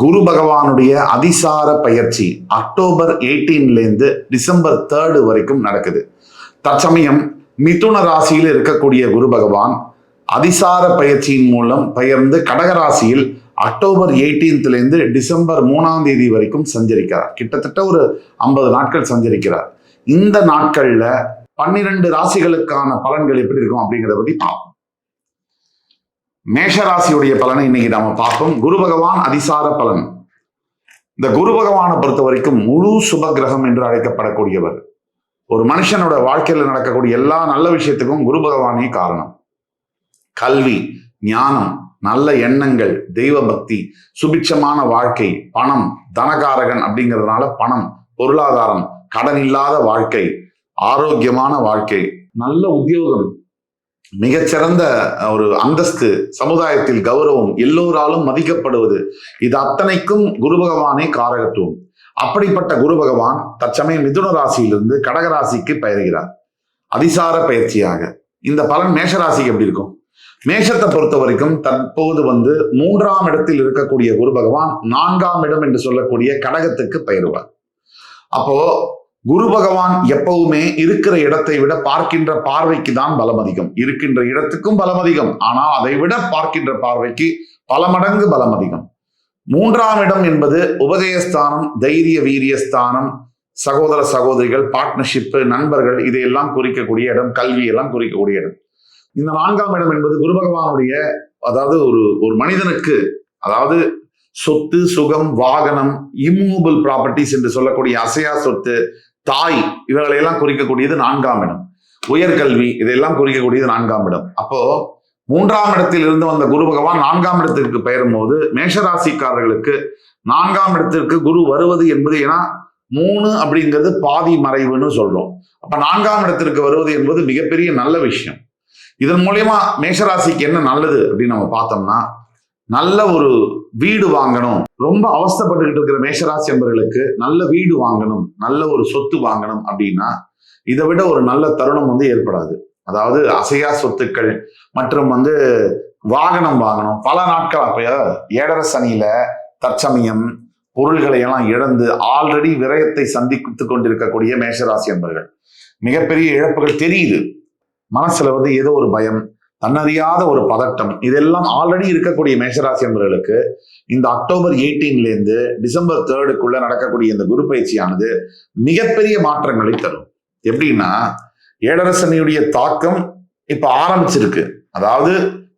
குரு பகவானுடைய அதிசார பயிற்சி அக்டோபர் 18 இருந்து டிசம்பர் தேர்டு வரைக்கும் நடக்குது. தற்சமயம் மிதுன ராசியில் இருக்கக்கூடிய குரு பகவான் அதிசார பயிற்சியின் மூலம் பெயர்ந்து கடகராசியில் அக்டோபர் எயிட்டீன்த்லேருந்து டிசம்பர் மூணாம் தேதி வரைக்கும் சஞ்சரிக்கிறார். கிட்டத்தட்ட ஒரு ஐம்பது நாட்கள் சஞ்சரிக்கிறார். இந்த நாட்களில் பன்னிரண்டு ராசிகளுக்கான பலன்கள் எப்படி இருக்கும் அப்படிங்கிறத பற்றி பார்ப்போம். மேஷராசியுடைய பலனை இன்னைக்கு நாம பார்ப்போம். குரு பகவான் அதிசார பலன். இந்த குரு பகவானை பொறுத்த வரைக்கும் முழு சுப கிரகம் என்று அழைக்கப்படக்கூடியவர். ஒரு மனுஷனோட வாழ்க்கையில நடக்கக்கூடிய எல்லா நல்ல விஷயத்துக்கும் குரு பகவானே காரணம். கல்வி ஞானம் நல்ல எண்ணங்கள் தெய்வ பக்தி சுபிட்சமான வாழ்க்கை பணம் தனகாரகன் அப்படிங்கிறதுனால பணம் பொருளாதாரம் கடன் இல்லாத வாழ்க்கை ஆரோக்கியமான வாழ்க்கை நல்ல உத்தியோகம் மிகச்சிறந்த ஒரு அந்தஸ்து சமுதாயத்தில் கௌரவம் எல்லோராலும் மதிக்கப்படுவது. இது அத்தனைக்கும் குரு பகவானே காரகத்துவம். அப்படிப்பட்ட குரு பகவான் தற்சமயம் மிதுன ராசியிலிருந்து கடகராசிக்கு பயிர்கிறார். அதிசார பயிற்சியாக. இந்த பலன் மேஷராசிக்கு எப்படி இருக்கும்? மேஷத்தை பொறுத்த வரைக்கும் தற்போது வந்து மூன்றாம் இடத்தில் இருக்கக்கூடிய குரு பகவான் நான்காம் இடம் என்று சொல்லக்கூடிய கடகத்துக்கு பெயருவார். அப்போ குரு பகவான் எப்பவுமே இருக்கிற இடத்தை விட பார்க்கின்ற பார்வைக்கு தான் பலம் அதிகம். இருக்கின்ற இடத்துக்கும் பலம் அதிகம். ஆனால் அதை விட பார்க்கின்ற பார்வைக்கு பல மடங்கு பலம் அதிகம். மூன்றாம் இடம் என்பது உபதயஸ்தானம் தைரிய வீரியஸ்தானம் சகோதர சகோதரிகள் பார்ட்னர்ஷிப்பு நண்பர்கள் இதையெல்லாம் குறிக்கக்கூடிய இடம் கல்வி எல்லாம் குறிக்கக்கூடிய இடம். இந்த நான்காம் இடம் என்பது குரு பகவானுடைய அதாவது ஒரு ஒரு மனிதனுக்கு அதாவது சொத்து சுகம் வாகனம் இம்மூவபிள் ப்ராப்பர்ட்டிஸ் என்று சொல்லக்கூடிய அசையா சொத்து தாய் இவர்களையெல்லாம் குறிக்கக்கூடியது நான்காம் இடம். உயர்கல்வி இதையெல்லாம் குறிக்கக்கூடியது நான்காம் இடம். அப்போ மூன்றாம் இடத்தில் இருந்து வந்த குரு பகவான் நான்காம் இடத்திற்கு பெயரும் போது மேஷராசிக்காரர்களுக்கு நான்காம் இடத்திற்கு குரு வருவது என்பது ஏன்னா மூணு அப்படிங்கிறது பாதி மறைவுன்னு சொல்றோம். அப்ப நான்காம் இடத்திற்கு வருவது என்பது மிகப்பெரிய நல்ல விஷயம். இதன் மூலியமா மேஷராசிக்கு என்ன நல்லது அப்படின்னு நம்ம பார்த்தோம்னா நல்ல ஒரு வீடு வாங்கணும். ரொம்ப அவஸ்தப்பட்டுக்கிட்டு இருக்கிற மேஷராசி என்பவர்களுக்கு நல்ல வீடு வாங்கணும் நல்ல ஒரு சொத்து வாங்கணும் அப்படின்னா இதை விட ஒரு நல்ல தருணம் வந்து ஏற்படாது. அதாவது அசையா சொத்துக்கள் மற்றும் வந்து வாகனம் வாங்கணும். பல நாட்கள் அப்ப ஏழரை சனியில தற்சமயம் பொருள்களை எல்லாம் இழந்து ஆல்ரெடி விரயத்தை சந்தித்து கொண்டிருக்கக்கூடிய மேஷராசி என்பர்கள் மிகப்பெரிய இழப்புகள் தெரியுது. மனசுல வந்து ஏதோ ஒரு பயம் தன்னறியாத ஒரு பதட்டம். இதெல்லாம் ஆல்ரெடி இருக்கக்கூடிய மேஷராசி என்பவர்களுக்கு இந்த அக்டோபர் எயிட்டீன்லேருந்து டிசம்பர் தேர்டுக்குள்ள நடக்கக்கூடிய இந்த குரு பயிற்சியானது மிகப்பெரிய மாற்றங்களை தரும். எப்படின்னா ஏழரசனியுடைய தாக்கம் இப்ப ஆரம்பிச்சிருக்கு. அதாவது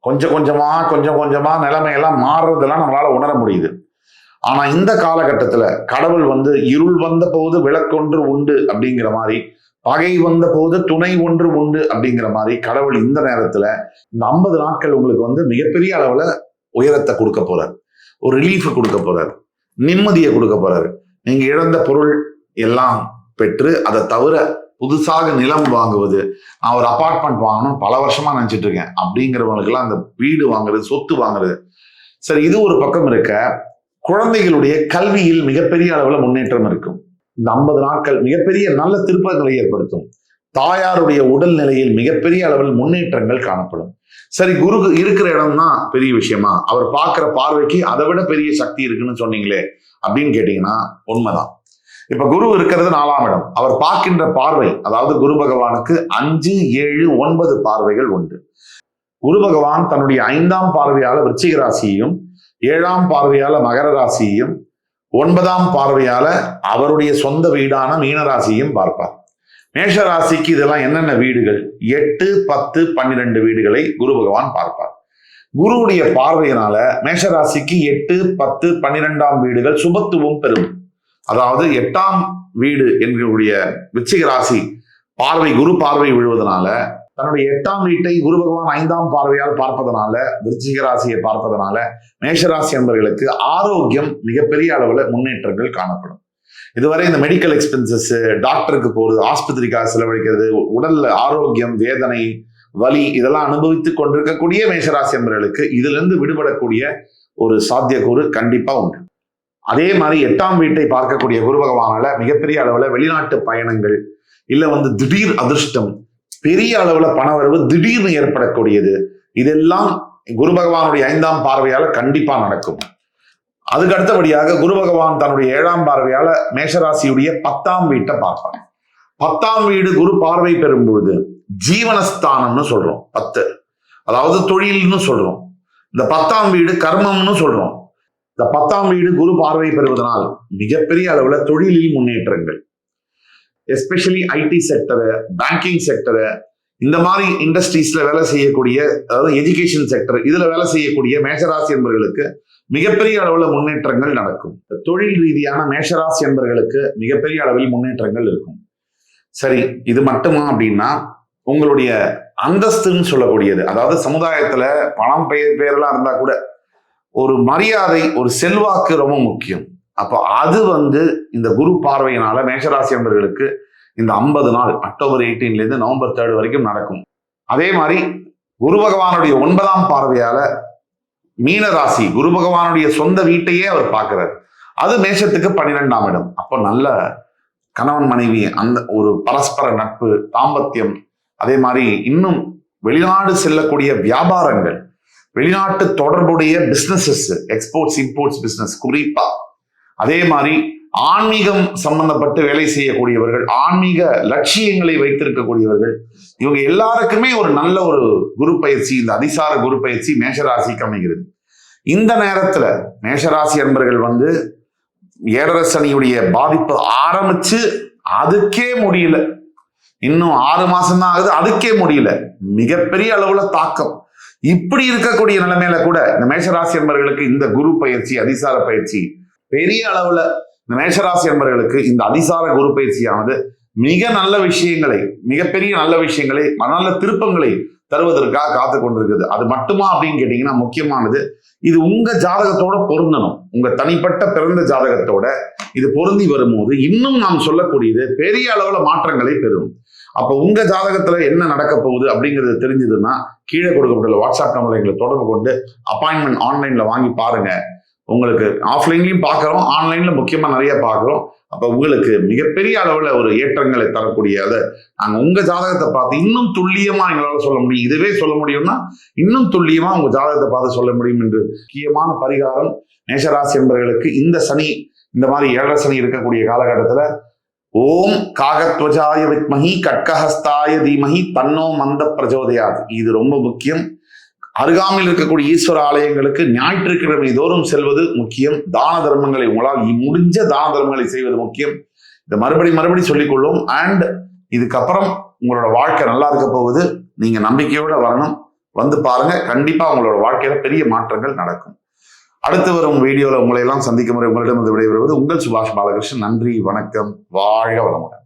கொஞ்சம் கொஞ்சமா கொஞ்சம் கொஞ்சமா நிலைமையெல்லாம் மாறுறதெல்லாம் நம்மளால உணர முடியுது. ஆனா இந்த காலகட்டத்துல கடவுள் வந்து இருள் வந்த போது விளக்கொன்று உண்டு அப்படிங்கிற மாதிரி பகை வந்த போது துணை ஒன்று உண்டு அப்படிங்கிற மாதிரி கடவுள் இந்த நேரத்துல இந்த ஐம்பது நாட்கள் உங்களுக்கு வந்து மிகப்பெரிய அளவுல உயரத்தை கொடுக்க போறாரு. ஒரு ரிலீஃப் கொடுக்க போறாரு. நிம்மதியை கொடுக்க போறாரு. நீங்க இழந்த பொருள் எல்லாம் பெற்று அதை தவிர புதுசாக நிலம் வாங்குவது நான் ஒரு அபார்ட்மெண்ட் வாங்கணும் பல வருஷமா நினைச்சிட்டு இருக்கேன். அப்படிங்கிறவங்களுக்கெல்லாம் அந்த வீடு வாங்குறது சொத்து வாங்குறது. சரி இது ஒரு பக்கம் இருக்க குழந்தைகளுடைய கல்வியில் மிகப்பெரிய அளவில் முன்னேற்றம் இருக்கும். இந்த ஐம்பது நாட்கள் மிகப்பெரிய நல்ல திருப்பங்களை ஏற்படுத்தும். தாயாருடைய உடல் நிலையில் மிகப்பெரிய அளவில் முன்னேற்றங்கள் காணப்படும். சரி குரு இருக்கிற இடம் தான் பெரிய விஷயமா? அவர் பார்க்கிற பார்வைக்கு அதை விட பெரிய சக்தி இருக்குன்னு சொன்னீங்களே அப்படின்னு கேட்டீங்கன்னா உண்மைதான். இப்ப குரு இருக்கிறது நாலாம் இடம். அவர் பார்க்கின்ற பார்வை அதாவது குரு பகவானுக்கு அஞ்சு ஏழு ஒன்பது பார்வைகள் உண்டு. குரு பகவான் தன்னுடைய ஐந்தாம் பார்வையால விருச்சிக ராசியையும் ஏழாம் பார்வையால மகர ராசியையும் ஒன்பதாம் பார்வையால அவருடைய சொந்த வீடான மீனராசியும் பார்ப்பார். மேஷராசிக்கு இதெல்லாம் என்னென்ன வீடுகள்? எட்டு பத்து பன்னிரெண்டு வீடுகளை குரு பகவான் பார்ப்பார். குருவுடைய பார்வையினால மேஷராசிக்கு எட்டு பத்து பன்னிரெண்டாம் வீடுகள் சுபத்துவம் பெறும். அதாவது எட்டாம் வீடு என்கிற விச்சிக ராசி பார்வை குரு பார்வை விழுவதனால தன்னுடைய எட்டாம் வீட்டை குரு பகவான் ஐந்தாம் பார்வையால் பார்ப்பதனால விருச்சிக ராசியை பார்ப்பதனால மேஷராசி என்பவர்களுக்கு ஆரோக்கியம் மிகப்பெரிய அளவில் முன்னேற்றங்கள் காணப்படும். இதுவரை இந்த மெடிக்கல் எக்ஸ்பென்சஸ் டாக்டருக்கு போகிறது ஆஸ்பத்திரிக்காக செலவழிக்கிறது உடல்ல ஆரோக்கியம் வேதனை வலி இதெல்லாம் அனுபவித்துக் கொண்டிருக்கக்கூடிய மேஷராசி என்பவர்களுக்கு இதிலிருந்து விடுபடக்கூடிய ஒரு சாத்தியக்கூறு கண்டிப்பா உண்டு. அதே மாதிரி எட்டாம் வீட்டை பார்க்கக்கூடிய குரு பகவானால மிகப்பெரிய அளவில் வெளிநாட்டு பயணங்கள் இல்லை வந்து திடீர் அதிர்ஷ்டம் பெரிய அளவுல பணவரவு திடீர்னு ஏற்படக்கூடியது. இதெல்லாம் குரு பகவானுடைய ஐந்தாம் பார்வையால கண்டிப்பா நடக்கும். அதுக்கு அடுத்தபடியாக குரு பகவான் தன்னுடைய ஏழாம் பார்வையால மேஷராசியுடைய பத்தாம் வீட்டை பார்ப்பார். பத்தாம் வீடு குரு பார்வை பெறும் பொழுது ஜீவனஸ்தானம்னு சொல்றோம். பத்து. அதாவது தொழில்னு சொல்றோம். இந்த பத்தாம் வீடு கர்மம்னு சொல்றோம். இந்த பத்தாம் வீடு குரு பார்வை பெறுவதனால் மிகப்பெரிய அளவுல தொழிலில் முன்னேற்றங்கள். Especially IT sector banking sector இந்த மாதிரி இண்டஸ்ட்ரீஸ்ல வேலை செய்யக்கூடிய அதாவது எஜுகேஷன் செக்டர் இதுல வேலை செய்யக்கூடிய மேஷராசி என்பவர்களுக்கு மிகப்பெரிய அளவுல முன்னேற்றங்கள் நடக்கும். தொழில் ரீதியான மேஷராசி என்பவர்களுக்கு மிகப்பெரிய அளவில் முன்னேற்றங்கள் இருக்கும். சரி இது மட்டுமா அப்படின்னா உங்களுடைய அந்தஸ்துன்னு சொல்லக்கூடியது. அதாவது சமுதாயத்துல பணம் பெயர் பேரெல்லாம் இருந்தா கூட ஒரு மரியாதை ஒரு செல்வாக்கு ரொம்ப முக்கியம். அப்போ அது வந்து இந்த குரு பார்வையினால மேஷராசி அன்பர்களுக்கு இந்த ஐம்பது நாள் அக்டோபர் எயிட்டீன்லேருந்து நவம்பர் தேர்ட் வரைக்கும் நடக்கும். அதே மாதிரி குரு பகவானுடைய ஒன்பதாம் பார்வையால மீன ராசி குரு பகவானுடைய சொந்த வீட்டையே அவர் பார்க்கிறார். அது மேஷத்துக்கு பன்னிரெண்டாம் இடம். அப்போ நல்ல கணவன் மனைவி அந்த ஒரு பரஸ்பர நட்பு தாம்பத்தியம் அதே மாதிரி இன்னும் வெளிநாடு செல்லக்கூடிய வியாபாரங்கள் வெளிநாட்டு தொடர்புடைய பிஸ்னஸஸ் எக்ஸ்போர்ட்ஸ் இம்போர்ட்ஸ் பிஸ்னஸ் குறிப்பா அதே மாதிரி ஆன்மீகம் சம்பந்தப்பட்டு வேலை செய்யக்கூடியவர்கள் ஆன்மீக லட்சியங்களை வைத்திருக்கக்கூடியவர்கள் இவங்க எல்லாருக்குமே ஒரு நல்ல ஒரு குரு பயிற்சி இந்த அதிசார குரு பயிற்சி மேஷராசிக்கு அமைகிறது. இந்த நேரத்துல மேஷராசி அன்பர்கள் வந்து ஏழரசனியுடைய பாதிப்பு ஆரம்பிச்சு அதுக்கே முடியல. இன்னும் ஆறு மாசம் தான் ஆகுது அதுக்கே முடியல. மிகப்பெரிய அளவுல தாக்கம். இப்படி இருக்கக்கூடிய நிலைமையில கூட இந்த மேஷராசி அன்பர்களுக்கு இந்த குரு பயிற்சி அதிசார பயிற்சி பெரிய அளவுல இந்த மேஷராசி என்பவர்களுக்கு இந்த அதிசார குரு பயிற்சியானது மிக நல்ல விஷயங்களை மிகப்பெரிய நல்ல விஷயங்களை நல்ல திருப்பங்களை தருவதற்காக காத்து கொண்டிருக்குது. அது மட்டுமா அப்படின்னு கேட்டீங்கன்னா முக்கியமானது இது உங்க ஜாதகத்தோட பொருந்தணும். உங்க தனிப்பட்ட பிறந்த ஜாதகத்தோட இது பொருந்தி வரும்போது இன்னும் நாம் சொல்லக்கூடியது பெரிய அளவுல மாற்றங்களை பெறும். அப்போ உங்க ஜாதகத்துல என்ன நடக்க போகுது அப்படிங்கிறது தெரிஞ்சதுன்னா கீழே கொடுக்கப்பட்டுள்ள வாட்ஸ்அப் நம்பர்ல எங்களை தொடர்பு கொண்டு அப்பாயின்மெண்ட் ஆன்லைன்ல வாங்கி பாருங்க. உங்களுக்கு ஆஃப்லைன்லையும் பார்க்குறோம் ஆன்லைனில் முக்கியமாக நிறைய பார்க்குறோம். அப்போ உங்களுக்கு மிகப்பெரிய அளவில் ஒரு ஏற்றங்களை தரக்கூடிய அதை உங்கள் ஜாதகத்தை பார்த்து இன்னும் துல்லியமாக எங்களால் சொல்ல முடியும். இதுவே சொல்ல முடியும்னா இன்னும் துல்லியமாக உங்கள் ஜாதகத்தை பார்த்து சொல்ல முடியும் என்று முக்கியமான பரிகாரம் மேஷராசி என்பவர்களுக்கு இந்த சனி இந்த மாதிரி ஏழரை சனி இருக்கக்கூடிய காலகட்டத்தில் ஓம் காகத்வஜாய வித்மஹி கட்கஹஸ்தாய தீமஹி தன்னோ மந்த பிரஜோதயாது. இது ரொம்ப முக்கியம். அருகாமையில் இருக்கக்கூடிய ஈஸ்வர ஆலயங்களுக்கு ஞாயிற்றுக்கிழமை தோறும் செல்வது முக்கியம். தான தர்மங்களை உங்களால் முடிஞ்ச தான தர்மங்களை செய்வது முக்கியம். இதை மறுபடி மறுபடி சொல்லிக்கொள்ளும் அண்ட் இதுக்கப்புறம் உங்களோட வாழ்க்கை நல்லா இருக்க போகுது. நீங்க நம்பிக்கையோட வரணும். வந்து பாருங்க. கண்டிப்பா உங்களோட வாழ்க்கையில பெரிய மாற்றங்கள் நடக்கும். அடுத்து வரும் வீடியோல உங்களை எல்லாம் சந்திக்கும் முறை உங்களிடம் வந்து விடைபெறுவது உங்கள் சுபாஷ் பாலகிருஷ்ணன். நன்றி வணக்கம். வாழ்க வளமுடன்.